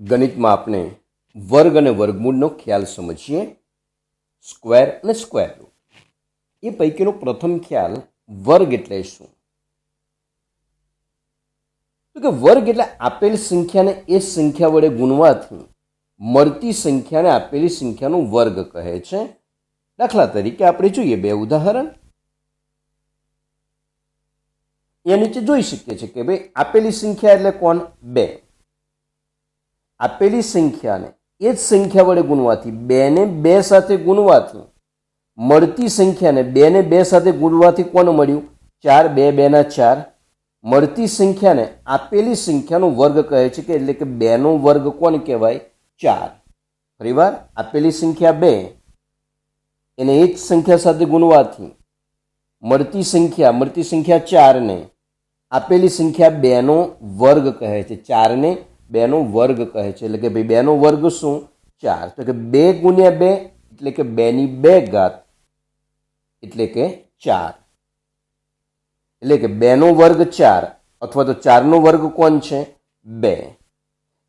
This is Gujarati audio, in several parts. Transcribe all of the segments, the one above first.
ગણિતમાં આપણે વર્ગ અને વર્ગમૂળનો ખ્યાલ સમજીએ. સ્ક્વેર અને સ્ક્વેર એ પૈકીનો પ્રથમ ખ્યાલ વર્ગ એટલે શું? કે વર્ગ એટલે આપેલ સંખ્યાને એ સંખ્યા વડે ગુણવાથી મળતી સંખ્યાને આપેલી સંખ્યાનો વર્ગ કહે છે. દાખલા તરીકે આપણે જોઈએ બે ઉદાહરણ. એ નીચે જોઈ શકીએ છીએ કે ભાઈ આપેલી સંખ્યા એટલે કોણ? બે. આપેલી સંખ્યાને. એ જ સંખ્યા વડે ગુણવાથી બેને બે સાથે ગુણવાથી મળતી સંખ્યાને બેને બે સાથે ગુણવાથી કોણ મળ્યું? ચાર, બે, બેના ચાર. મળતી સંખ્યાને આપેલી સંખ્યાનો વર્ગ કહે છે કે એટલે કે બેનો વર્ગ કોણ કહેવાય? ચાર. ફરીવાર, આપેલી સંખ્યા બે, એને એ જ સંખ્યા સાથે ગુણવાથી મળતી સંખ્યા મળતી સંખ્યા ચારને આપેલી સંખ્યા બેનો વર્ગ કહે છે. ચારને બેનો વર્ગ કહે છે. એટલે કે ભાઈ બેનો વર્ગ શું? ચાર. તો કે બે ગુણ્યા બે એટલે કે બેની બે ઘાત એટલે કે ચાર. એટલે કે બેનો વર્ગ ચાર અથવા તો ચારનો વર્ગ કોણ છે? બે.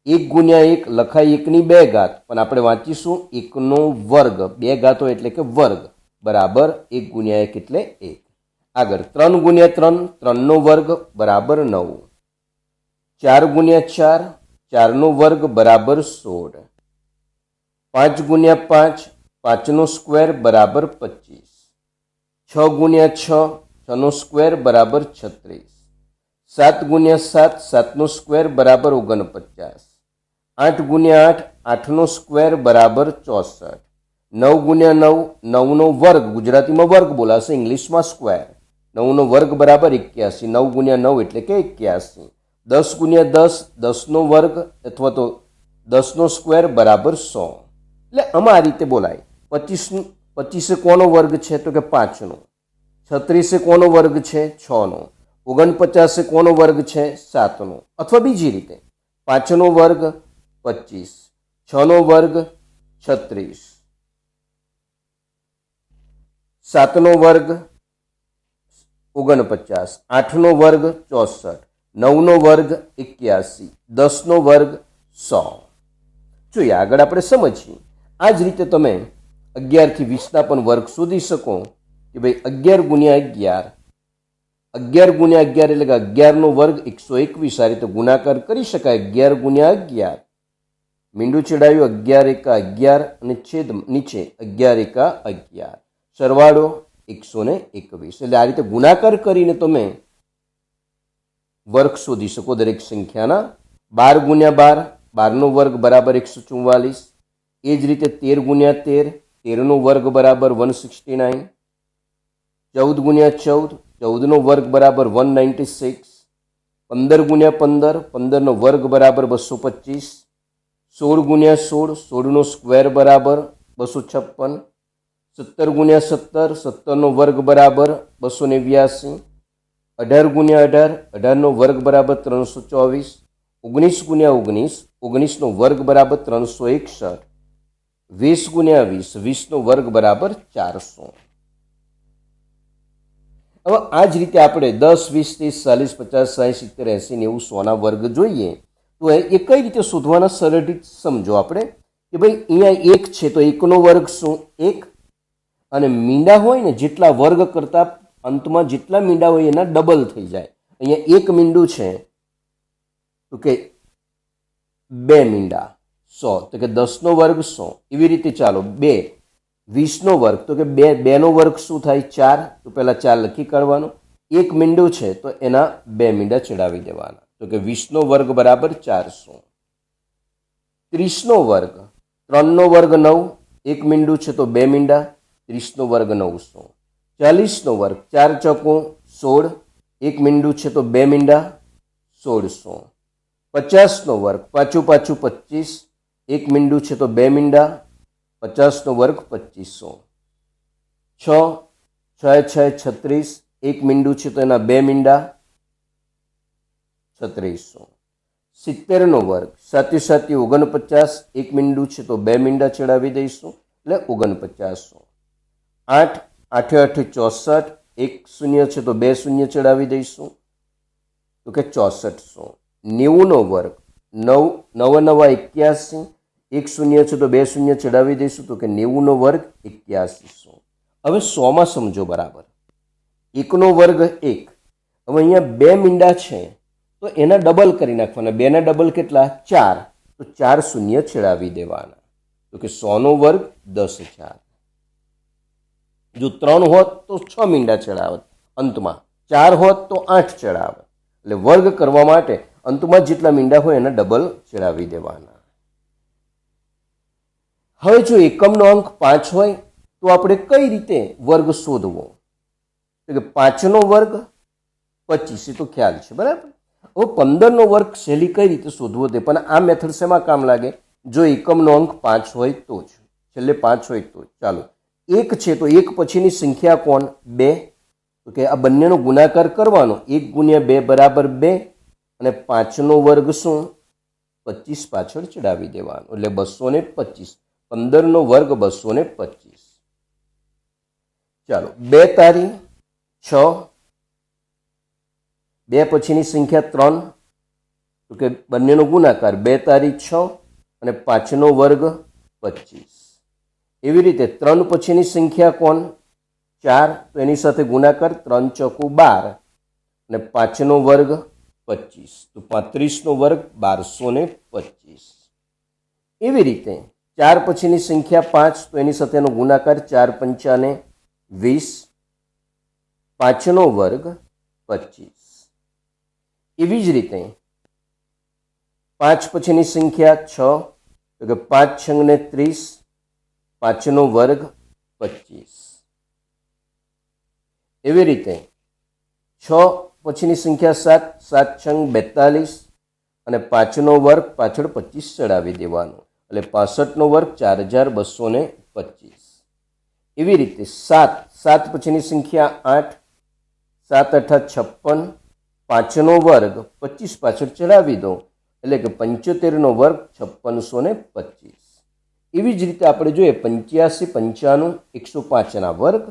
એક ગુણ્યા એક લખાય એકની બે ઘાત. પણ આપણે વાંચીશું એકનો વર્ગ. બે ઘાતો એટલે કે વર્ગ. બરાબર એક ગુણ્યા એક એટલે એક. આગળ ત્રણ ગુણ્યા ત્રણ. ત્રણનો વર્ગ બરાબર નવ. ચાર ગુણ્યા ચાર ચારનો વર્ગ બરાબર સોળ. પાંચ ગુણ્યા પાંચ, પાંચનો સ્ક્વેર બરાબર પચીસ. છ ગુણ્યા છ, છનો સ્ક્વેર બરાબર છત્રીસ. સાત ગુણ્યા સાત, સાતનો સ્ક્વેર બરાબર ઓગણપચાસ. આઠ ગુણ્યા આઠ, આઠનો સ્ક્વેર બરાબર ચોસઠ. નવ ગુણ્યા નવ, નવનો વર્ગ, ગુજરાતીમાં વર્ગ બોલાશે, ઇંગ્લિશમાં સ્ક્વેર. નવનો વર્ગ બરાબર એક્યાસી, નવ ગુણ્યા નવ એટલે કે એક્યાસી. દસ ગુણ્યા દસ, દસનો વર્ગ અથવા તો દસનો સ્ક્વેર બરાબર સો. એટલે આમાં આ રીતે બોલાય. પચીસ, પચીસે કોનો વર્ગ છે તો કે પાંચનો? છત્રીસે કોનો વર્ગ છે? છનો. ઓગણપચાસે કોનો વર્ગ છે? સાતનો. અથવા બીજી રીતે, પાંચનો વર્ગ પચીસ, છનો વર્ગ છત્રીસ. સાતનો વર્ગ ઓગણપચાસ, આઠનો વર્ગ ચોસઠ. નવનો વર્ગ એક્યાસી, દસનો વર્ગ સો. જોઈએ, આગળ આપણે સમજીએ. આ જ રીતે તમે અગિયારથી વીસના પણ વર્ગ શોધી શકો કે ભાઈ અગિયાર ગુણ્યા અગિયાર અગિયાર ગુણ્યા અગિયાર એટલે કે અગિયારનો વર્ગ એકસો એકવીસ આ રીતે ગુણાકાર કરી શકાય, અગિયાર ગુણ્યા અગિયાર. મીંડું ચડાવ્યું અગિયાર એકા અગિયાર અને છેદ નીચે અગિયાર એકા અગિયાર. સરવાળો એકસો એકવીસ. એટલે આ રીતે ગુણાકાર કરીને તમે વર્ગ શોધી શકો દરેક સંખ્યાના. બાર ગુણ્યા બાર, બારનો વર્ગ બરાબર એકસો ચુમ્વાલીસ એ જ રીતે તેર ગુણ્યા તેર, તેરનો વર્ગ બરાબર વન સિક્સટી નાઇન. ચૌદ ગુણ્યા ચૌદ, ચૌદનો વર્ગ બરાબર વન નાઇન્ટી સિક્સ. પંદર ગુણ્યા પંદર, પંદરનો વર્ગ બરાબર બસો પચીસ. સોળ ગુણ્યા સોળ, સોળનો સ્ક્વેર બરાબર બસો છપ્પન. સત્તર ગુણ્યા સત્તર, સત્તરનો વર્ગ બરાબર બસો નેવ્યાસી. અઢાર ગુણ્યા અઢાર, અઢારનો વર્ગ બરાબર ત્રણસો ચોવીસ, ઓગણીસ ગુણ્યા ઓગણીસ, ઓગણીસનો વર્ગ બરાબર ત્રણસો એકસઠ, વીસ ગુણ્યા વીસ, વીસનો વર્ગ બરાબર ચારસો. હવે આ જ રીતે આપણે દસ, વીસ, ત્રીસ, ચાલીસ, પચાસ, સાહીઠ, સિત્તેર, એંસી નેવું સોના વર્ગ જોઈએ, તો એ કઈ રીતે શોધવાના સરળ રીત સમજો આપણે, કે ભાઈ અહીંયા એક છે તો એકનો વર્ગ શું? એક. અને મીંડા હોય ને જેટલા વર્ગ કરતાં અંતમાં જેટલા મીંડા હોય એના ડબલ થઈ જાય. અહીંયા એક મીંડું છે તો કે બે મીંડા, સો, તો કે દસનો વર્ગ સો. એવી રીતે ચાલો, બે, વીસનો વર્ગ, તો કે બે, બેનો વર્ગ શું થાય? ચાર, તો પહેલાં ચાર લખી કાઢવાનો. એક મીંડું છે, તો એના બે મીંડા ચડાવી દેવાના. તો કે વીસનો વર્ગ બરાબર ચારસો ત્રીસનો વર્ગ, ત્રણનો વર્ગ નવ, એક મીંડું છે, તો બે મીંડા. ત્રીસનો વર્ગ નવસો. ચાલીસનો વર્ગ, ચાર ચોકો, સોળ. એક મીંડું છે તો બે મીંડા, સોળસો. પચાસનો વર્ગ, પાછું પાછું પચીસ. એક મીંડું છે તો બે મીંડા, પચાસનો વર્ગ, પચીસો. છ છ છ, છત્રીસ. એક મીંડું છે તો એના બે મીંડા, છત્રીસો. સિત્તેરનો વર્ગ, સાતી સાતી ઓગણપચાસ. એક મીંડું છે તો બે મીંડા ચડાવી દઈશું, એટલે ઓગણપચાસો. આઠ આઠે આઠે ચોસઠ, એક શૂન્ય છે તો બે શૂન્ય ચડાવી દઈશું. તો કે ચોસઠસો નેવુંનો વર્ગ, નવ નવ નવા એક્યાસી, એક શૂન્ય છે તો બે શૂન્ય ચડાવી દઈશું. તો કે નેવુંનો વર્ગ, એક્યાસી સો હવે સોમાં સમજો બરાબર. એકનો વર્ગ એક. હવે અહીંયા બે મીંડા છે, તો એના ડબલ કરી નાખવાના. બેના ડબલ કેટલા? ચાર. તો ચાર શૂન્ય ચડાવી દેવાના. તો કે સોનો વર્ગ દસ હજાર જો ત્રણ હોત તો છ મીંડા ચડાવત. અંતમાં ચાર હોત તો આઠ ચડાવત. એટલે વર્ગ કરવા માટે અંતમાં જેટલા મીંડા હોય એના ડબલ ચડાવી દેવાના. હવે જો એકમનો અંક પાંચ હોય, તો આપણે કઈ રીતે વર્ગ શોધવો? કે પાંચનો વર્ગ પચીસ, એ તો ખ્યાલ છે, બરાબર? હવે પંદરનો વર્ગ સહેલી કઈ રીતે શોધવો તે? પણ આ મેથડ શેમાં કામ લાગે? જો એકમનો અંક પાંચ હોય તો જ. છેલ્લે પાંચ હોય તો ચાલો એક છે તો એક પછીની સંખ્યા કોણ? બે. તો કે આ બંનેનો ગુણાકાર કરવાનો. એક ગુણ્યા બે બરાબર બે અને પાંચનો વર્ગ શું? પચીસ પાછળ ચડાવી દેવાનો. એટલે બસો ને પચીસ. પંદરનો વર્ગ બસો ને પચીસ. ચાલો, બે તારી, છ. બે પછીની સંખ્યા ત્રણ. તો કે બંનેનો ગુણાકાર. બે તારી, છ અને પાંચનો વર્ગ પચીસ. એવી રીતે ત્રણ પછીની સંખ્યા કોણ? ચાર, તો એની સાથે ગુણાકાર ત્રણ ચોકુ બાર અને પાંચનો વર્ગ પચીસ. તો પાંત્રીસનો વર્ગ બારસો ને પચીસ. એવી રીતે ચાર પછીની સંખ્યા પાંચ, તો એની સાથેનો ગુણાકાર ચાર પંચાને વીસ. પાંચનો વર્ગ પચીસ. એવી જ રીતે પાંચ પછીની સંખ્યા છ, તો કે પાંચ છંગને ત્રીસ પાંચનો વર્ગ પચીસ. એવી રીતે છ પછીની સંખ્યા સાત સાત છંગ બેતાલીસ અને પાંચનો વર્ગ પાછળ પચીસ ચડાવી દેવાનો. એટલે પાસઠનો વર્ગ ચાર હજાર બસો ને પચીસ. એવી રીતે સાત સાત પછીની સંખ્યા આઠ, સાત અઠા છપ્પન, પાંચનો વર્ગ પચીસ પાછળ ચડાવી દો. એટલે કે પંચોતેરનો વર્ગ છપ્પનસો ને પચીસ. એવી જ રીતે આપણે જોઈએ પંચ્યાસી, પંચાણું, એકસો પાંચના વર્ગ.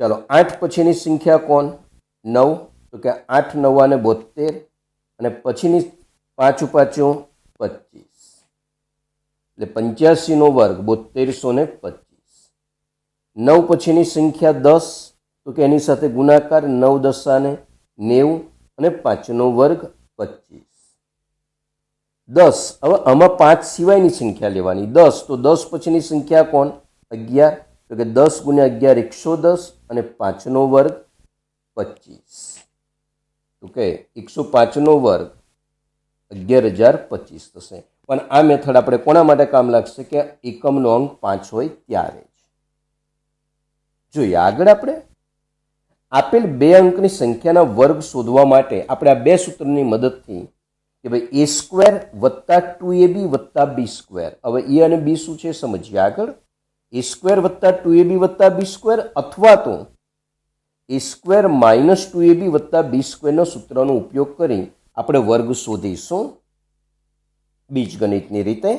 ચાલો, આઠ પછીની સંખ્યા કોણ? નવ, તો કે આઠ નવાને બોતેર અને પછીની પાંચ પાછું પચીસ. એટલે પંચ્યાસીનો વર્ગ બોતેરસો ને પચીસ. નવ પછીની સંખ્યા દસ, તો કે એની સાથે ગુણાકાર નવ દસાને નેવું અને પાંચનો વર્ગ પચીસ. દસ. હવે આમાં પાંચ સિવાયની સંખ્યા લેવાની. દસ, તો દસ પછીની સંખ્યા કોણ? અગિયાર. તો કે દસ ગુણ્યા અગિયાર એકસો દસ અને પાંચનો વર્ગ પચીસ. ઓકે, એકસો પાંચનો વર્ગ અગિયાર હજાર પચીસ થશે. પણ આ મેથડ આપણે કોના માટે કામ લાગશે કે એકમનો અંક પાંચ હોય ત્યારે જ. જોઈએ, આગળ આપણે આપેલ બે અંકની સંખ્યાના વર્ગ શોધવા માટે આપણે આ બે સૂત્રની મદદથી કે ભાઈ એ સ્ક્વેર વત્તા ટુ એ બી વત્તા બી સ્ક્વેર. હવે એ અને બી શું છે સમજીએ આગળ? એ સ્ક્વેર વત્તા ટુ એ બી વત્તા બી સ્ક્વેર અથવા તો a square minus two a b વત્તા બી સ્ક્વેરના સૂત્રનો ઉપયોગ કરી આપણે વર્ગ શોધીશું બીજગણિતની રીતે.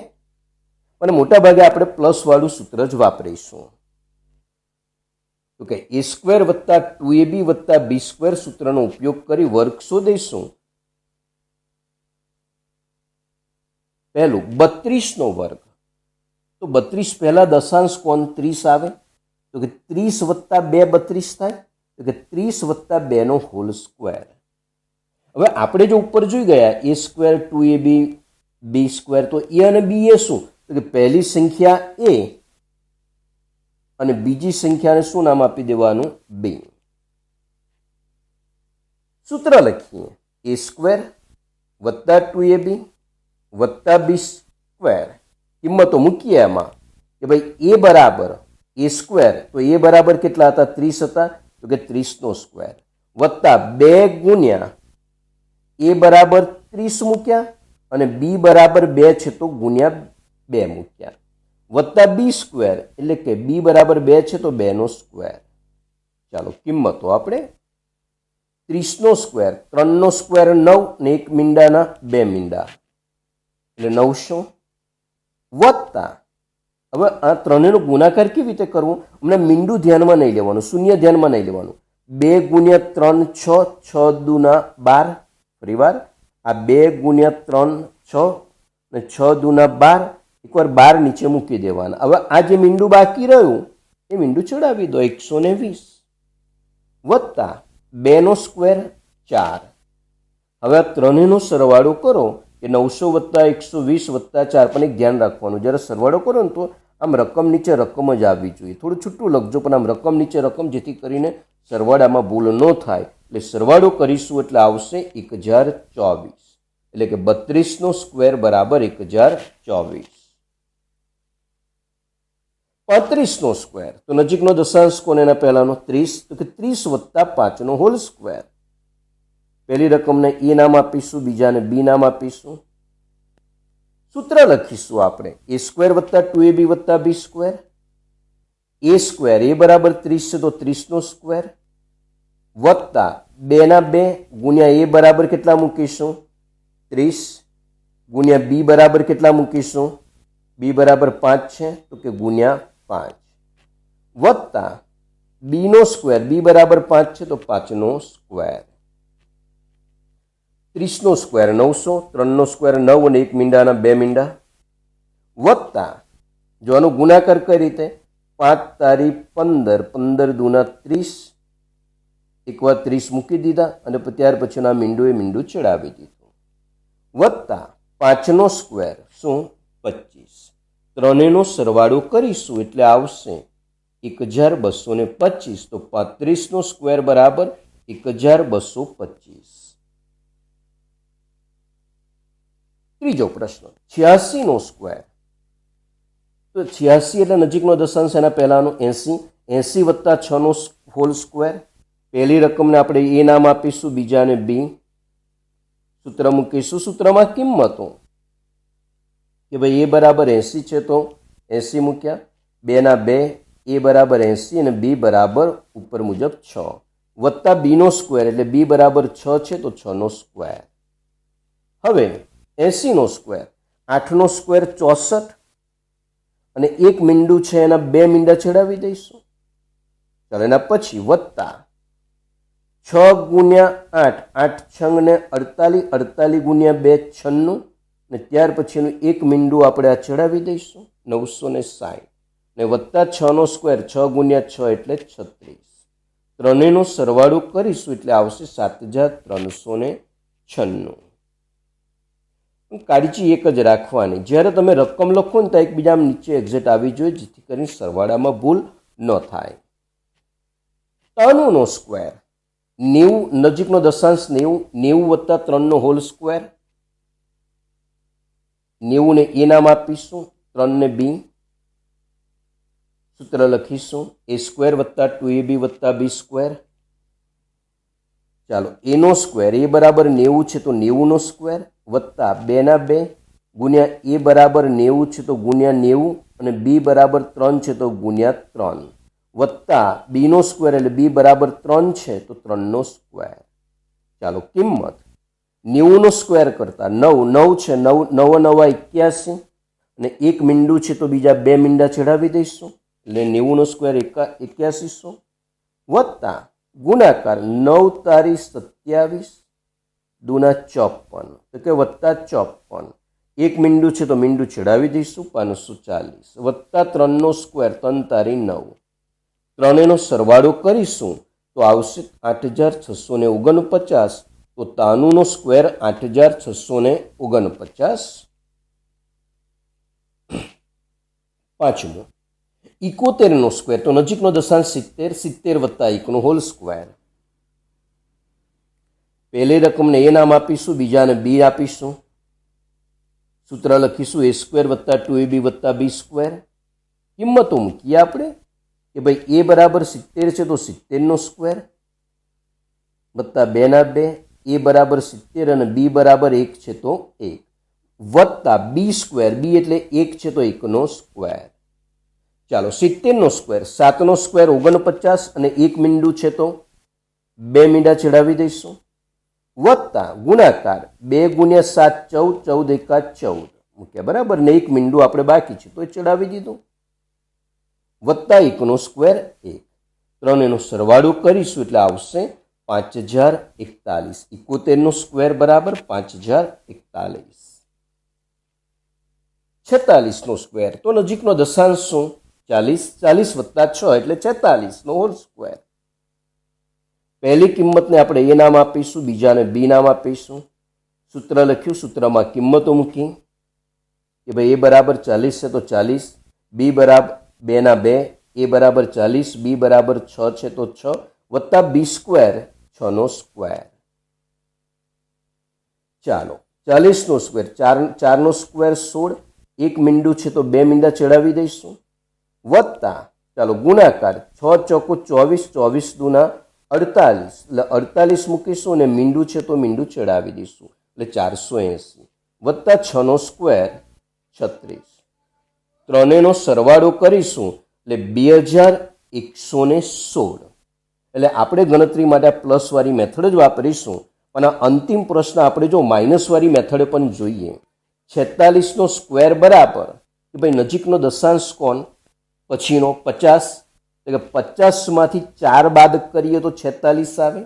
અને મોટાભાગે આપણે પ્લસવાળું સૂત્ર જ વાપરીશું. તો કે એ સ્ક્વેર વત્તા ટુ એ બી વત્તા બી સ્ક્વેર સૂત્રનો ઉપયોગ કરી વર્ગ શોધીશું. પહેલું, બત્રીસનો વર્ગ. તો બત્રીસ પહેલાં દશાંશ કોણ ત્રીસ આવે? તો કે ત્રીસ વત્તા બે બત્રીસ થાય? તો કે ત્રીસ વત્તા બેનો હોલ સ્ક્વેર હવે આપણે જો ઉપર જોઈ ગયા a square two a b b square તો એ અને બી એ શું? તો કે પહેલી સંખ્યા એ અને બીજી સંખ્યાને શું નામ આપી દેવાનું? બી. સૂત્ર લખીએ. એ સ્ક્વેર વત્તા ટુ એ બી વત્તા બી સ્ક્વેર કિંમતો મૂકીએ એમાં કે ભાઈ એ બરાબર, એ સ્ક્વેર તો એ બરાબર કેટલા હતા? ત્રીસ હતા? તો કે ત્રીસનો સ્ક્વેર વત્તા બે ગુણ્યા એ બરાબર ત્રીસ મૂક્યા અને બી બરાબર બે છે તો ગુણ્યા બે મૂક્યા. વત્તા બી સ્ક્વેર એટલે કે બી બરાબર બે છે તો બેનો સ્ક્વેર ચાલો કિંમતો આપણે. ત્રીસનો સ્ક્વેર ત્રણનો સ્ક્વેર નવ ને એક મીંડાના બે મીંડા. એટલે નવસો વત્તા. હવે આ ત્રણેયનો ગુણાકાર કેવી રીતે કરવો? અમને મીંડું ધ્યાનમાં નહીં લેવાનું, શૂન્ય ધ્યાનમાં નહીં લેવાનું. બે ગુણ્યા ત્રણ છ છ દુના બાર ફરીવાર આ બે ગુણ્યા ત્રણ છ ને છ દુના બાર, એકવાર બાર નીચે મૂકી દેવાના. હવે આ જે મીંડું બાકી રહ્યું, એ મીંડું ચડાવી દો, એકસો ને વીસ. વત્તા, બેનો સ્ક્વેર ચાર. હવે આ ત્રણેયનો સરવાળો કરો કે નવસો વત્તા એકસો વીસ વત્તા ચાર પણ એક ધ્યાન રાખવાનું. જ્યારે સરવાળો કરો ને તો આમ રકમ નીચે રકમ જ આવવી જોઈએ. થોડું છૂટું લખજો, પણ આમ રકમ નીચે રકમ જેથી કરીને સરવાળામાં ભૂલ ન થાય. એટલે સરવાળો કરીશું એટલે આવશે એક હજાર ચોવીસ એટલે કે બત્રીસનો સ્ક્વેર બરાબર એક હજાર ચોવીસ પાંત્રીસનો સ્ક્વેર. તો નજીકનો દશાંશ કોને એના પહેલાંનો ત્રીસ. તો કે ત્રીસ વત્તા પાંચનો હોલ સ્ક્વેર. પહેલી રકમને એ નામ આપીશું, બીજાને બી નામ આપીશું. સૂત્ર લખીશું આપણે. એ સ્ક્વેર વત્તા ટુ એ બી વત્તા બી સ્ક્વેર એ સ્ક્વેર એ બરાબર ત્રીસ છે તો ત્રીસનો સ્ક્વેર વત્તા બેના બે ગુણ્યા એ બરાબર કેટલા મૂકીશું? ત્રીસ. ગુણ્યા બી બરાબર કેટલા મૂકીશું? બી બરાબર પાંચ છે, તો કે ગુણ્યા પાંચ. વત્તા બીનો સ્ક્વેર બી બરાબર પાંચ છે તો પાંચનો સ્ક્વેર ત્રીસનો સ્ક્વેર નવસો, ત્રણનો સ્ક્વેર નવ અને એક મીંડાના બે મીંડા. વત્તા, જો આનો ગુણાકાર કઈ રીતે? પાંચ તારીખ પંદર પંદર દુના ત્રીસ. એકવાર ત્રીસ મૂકી દીધા અને ત્યાર પછીના મીંડુએ મીંડું ચડાવી દીધું. વત્તા, પાંચનો સ્ક્વેર શું? પચીસ. ત્રણેયનો સરવાળો કરીશું એટલે આવશે એક હજાર બસો ને પચીસ. તો પાંત્રીસનો સ્ક્વેર બરાબર એક હજાર બસો પચીસ. ત્રીજો પ્રશ્ન છ્યાસી નો સ્ક્વેર તો છ્યાસી એટલે નજીકનો દશાંશ, એના પહેલાનો એસી. એસી વત્તા છ નો હોલ સ્ક્વેર પહેલી રકમને આપણે એ નામ આપીશું, બીજાને બી સૂત્ર મૂકીશું. સૂત્રમાં કિંમતો કે ભાઈ એ બરાબર એસી છે તો એસી મૂક્યા. બેના બે, એ બરાબર એસી અને બી બરાબર ઉપર મુજબ છ. વત્તા બીનો સ્ક્વેર એટલે બી બરાબર છ છે તો છનો સ્ક્વેર હવે એસીનો સ્ક્વેર. આઠનો સ્ક્વેર ચોસઠ. અને એક મીંડું છે એના બે મીંડા ચડાવી દઈશું. ચાલો એના પછી વત્તા છ ગુણ્યા આઠ. આઠ છંગ ને અડતાલીસ અડતાલીસ ગુણ્યા બે છન્નું. ને ત્યાર પછીનું એક મીંડું આપણે આ ચડાવી દઈશું. નવસો ને સાઠ. ને વત્તા છનો સ્ક્વેર, છ ગુણ્યા છ એટલે છત્રીસ. ત્રણેયનો સરવાળો કરીશું એટલે આવશે સાત હજાર ત્રણસો ને છન્નું. કાળજી એક જ રાખવાની. જ્યારે તમે રકમ લખો ને તો એકબીજા નીચે એક્ઝેટ આવી જોઈએ, જેથી કરીને સરવાળામાં ભૂલ ન થાય. ત્રણનો સ્ક્વેર નેવું, નજીકનો દશાંશ નેવું નેવું વત્તા ત્રણનો હોલ સ્ક્વેર નેવુંને એ નામ આપીશું ત્રણને બી. સૂત્ર લખીશું, એ સ્ક્વેર વત્તા ટુ એ બી વત્તા બી સ્ક્વેર ચાલો એનો સ્ક્વેર એ બરાબર નેવું છે તો નેવુંનો સ્ક્વેર વત્તા બેના બે ગુણ્યા એ બરાબર નેવું છે તો ગુણ્યા નેવું અને બી બરાબર ત્રણ છે તો ગુણ્યા ત્રણ. વત્તા બીનો સ્ક્વેર એટલે બી બરાબર ત્રણ છે તો ત્રણનો સ્ક્વેર ચાલો, કિંમત. નેવુંનો સ્ક્વેર કરતા નવ નવ છે નવ નવ નવા એક્યાસી. અને એક મીંડું છે તો બીજા બે મીંડા ચડાવી દઈશું. એટલે નેવુંનો સ્ક્વેર એકા એક્યાસીસો વત્તા ગુણાકાર નવ તારી સત્યાવીસ દુના ચોપન. તો કે વત્તા ચોપન. એક મીંડું છે તો મીંડું ચડાવી દઈશું પાંચસો ચાલીસ. વત્તા ત્રણનો સ્ક્વેર ત્રણ તારી નવ. ત્રણેનો સરવાળો કરીશું, તો આવશે આઠ હજાર છસો ને ઓગણપચાસ. તો તાનુનો સ્ક્વેર આઠ હજાર છસો ને ઓગણપચાસ. પાંચમું. ઇકોતેરનો સ્ક્વેર તો નજીકનો દશાંશ સિત્તેર સિત્તેર વત્તા એકનો હોલ સ્ક્વેર પહેલી રકમને એ નામ આપીશું બીજાને બી આપીશું સૂત્ર લખીશું એ સ્ક્વેર વત્તા ટુ એ બી વત્તા બી સ્ક્વેર કિંમતો મૂકીએ આપણે કે ભાઈ એ બરાબર સિત્તેર છે તો સિત્તેરનો સ્ક્વેર વત્તા બેના બે એ બરાબર સિત્તેર અને બી બરાબર એક છે તો એક વત્તા બી સ્ક્વેર બી એટલે એક છે તો એકનો સ્ક્વેર ચાલો સિત્તેરનો સ્ક્વેર સાતનો સ્ક્વેર ઓગણપચાસ અને એક મીંડું છે તો? બે મીંડા ચડાવી દઈશું. વત્તા ગુણાકાર બે ગુણ્યા સાત, ચૌદ ચૌદ એકા ચૌદ. મૂક્યા બરાબર ને એક મીંડું આપણે બાકી છે તો એ ચડાવી દીધું. વત્તા એકનો સ્ક્વેર એક. ત્રણ એનો સરવાળો કરીશું એટલે આવશે પાંચ હજાર એકતાલીસ. ઇકોતેરનો સ્ક્વેર બરાબર પાંચ હજાર એકતાલીસ. છેતાલીસનો સ્ક્વેર તો નજીકનો દશાંશ શું? ચાલીસ ચાલીસ વત્તા છ એટલે છેતાલીસનો હોલ સ્ક્વેર પહેલી કિંમતને આપણે એ નામ આપીશું, બીજાને બી નામ આપીશું. સૂત્ર લખ્યું, સૂત્રમાં કિંમતો મૂકી કે ભાઈ એ બરાબર ચાલીસ છે તો ચાલીસ, બી બરાબર બેના બે, એ બરાબર ચાલીસ, બી બરાબર છ છે તો છ, વત્તા બી સ્ક્વેર છનો સ્ક્વેર ચાલો, ચાલીસનો સ્ક્વેર ચાર, ચારનો સ્ક્વેર સોળ, એક મીંડું છે તો બે મીંડા ચડાવી દઈશું. વત્તા, ચાલો ગુણાકાર, છ ચોકો ચોવીસ ચોવીસ દુના અડતાલીસ. એટલે અડતાલીસ મૂકીશું અને મીંડું છે તો મીંડું ચડાવી દઈશું. એટલે ચારસો એંસી. વત્તા છનો સ્ક્વેર, છત્રીસ. ત્રણેયનો સરવાળો કરીશું, એટલે બે હજાર એકસો ને સોળ. એટલે આપણે ગણતરી માટે પ્લસવાળી મેથડ જ વાપરીશું. અને આ અંતિમ પ્રશ્ન આપણે જો માઇનસવાળી મેથડે પણ જોઈએ. છેતાલીસનો સ્ક્વેર બરાબર, કે ભાઈ નજીકનો દશાંશ કોણ? પછીનો પચાસ, એટલે પચાસમાંથી ચાર બાદ કરીએ તો છેતાલીસ આવે.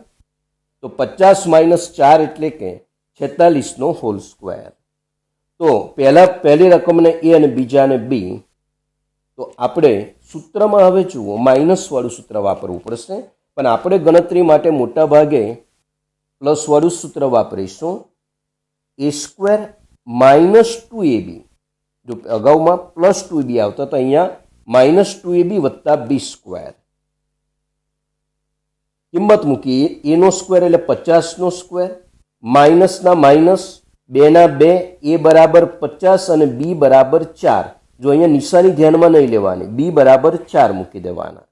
તો પચાસ માઇનસ ચાર એટલે કે છેતાલીસનો હોલ સ્ક્વેર તો પહેલાં, પહેલી રકમને એ અને બીજાને બી તો આપણે સૂત્રમાં હવે જુઓ માઇનસવાળું સૂત્ર વાપરવું પડશે. પણ આપણે ગણતરી માટે મોટા ભાગે પ્લસવાળું સૂત્ર વાપરીશું. A square minus two a b. જો અગાઉમાં પ્લસ ટુ બી આવતા તો અહીંયા માઇનસ ટુ એ બી વત્તા બી સ્ક્વેર. કિંમત મૂકીએ એનો સ્ક્વેર એટલે પચાસનો સ્ક્વેર માઇનસના માઇનસ બેના બે, એ બરાબર પચાસ અને બી બરાબર ચાર. જો અહીંયા નિશાની ધ્યાનમાં નહીં લેવાની, બી બરાબર ચાર મૂકી દેવાના.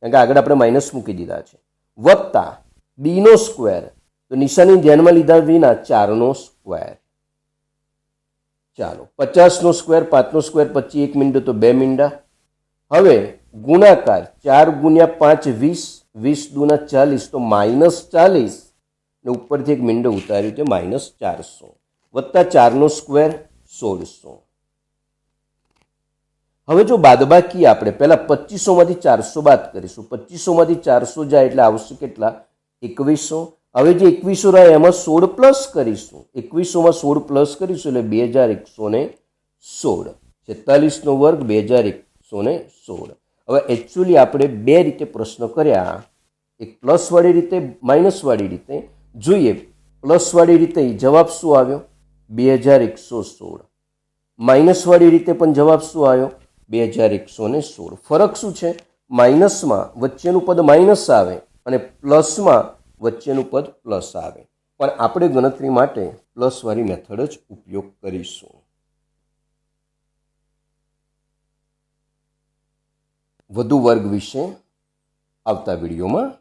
કારણ કે આગળ આપણે માઇનસ મૂકી દીધા છે. વત્તા બીનો સ્ક્વેર, તો નિશાની ધ્યાનમાં લીધા વિના ચારનો સ્ક્વેર. ચાલો, પચાસનો સ્ક્વેર પાંચનો સ્ક્વેર પચીસ એક મીંડો તો બે મીંડા. હવે ગુણાકાર ચાર ગુણ્યા પાંચ વીસ વીસ દુના ચાલીસ તો માઇનસ ચાલીસ. ને ઉપરથી એક મીંડો ઉતાર્યું તે માઇનસ ચારસો. વત્તા ચારનો સ્ક્વેર સોળસો. હવે જો બાદબાકી આપણે પહેલાં પચીસોમાંથી ચારસો બાદ કરીશું. પચીસોમાંથી ચારસો જાય એટલે આવશે કેટલા? એકવીસો. હવે જે એકવીસો રહ્યા એમાં સોળ પ્લસ કરીશું. એકવીસોમાં સોળ પ્લસ કરીશું એટલે બે હજાર એકસો ને સોળ. છેતાલીસનો વર્ગ બે હજાર એકસો ને સોળ. હવે એકચ્યુઅલી આપણે બે રીતે પ્રશ્ન કર્યા. એક પ્લસવાળી રીતે માઇનસવાળી રીતે. જોઈએ પ્લસવાળી રીતે જવાબ શું આવ્યો? બે હજાર એકસો સોળ. માઇનસવાળી રીતે પણ જવાબ શું આવ્યો? બે હજાર એકસો ને સોળ. ફરક શું છે? માઇનસમાં વચ્ચેનું પદ માઇનસ આવે અને પ્લસમાં વચ્ચેનું પદ પ્લસ આવે. પણ આપણે ગણતરી માટે પ્લસવાળી મેથડ જ ઉપયોગ કરીશું. વધુ વર્ગ વિશે આવતા વિડીયોમાં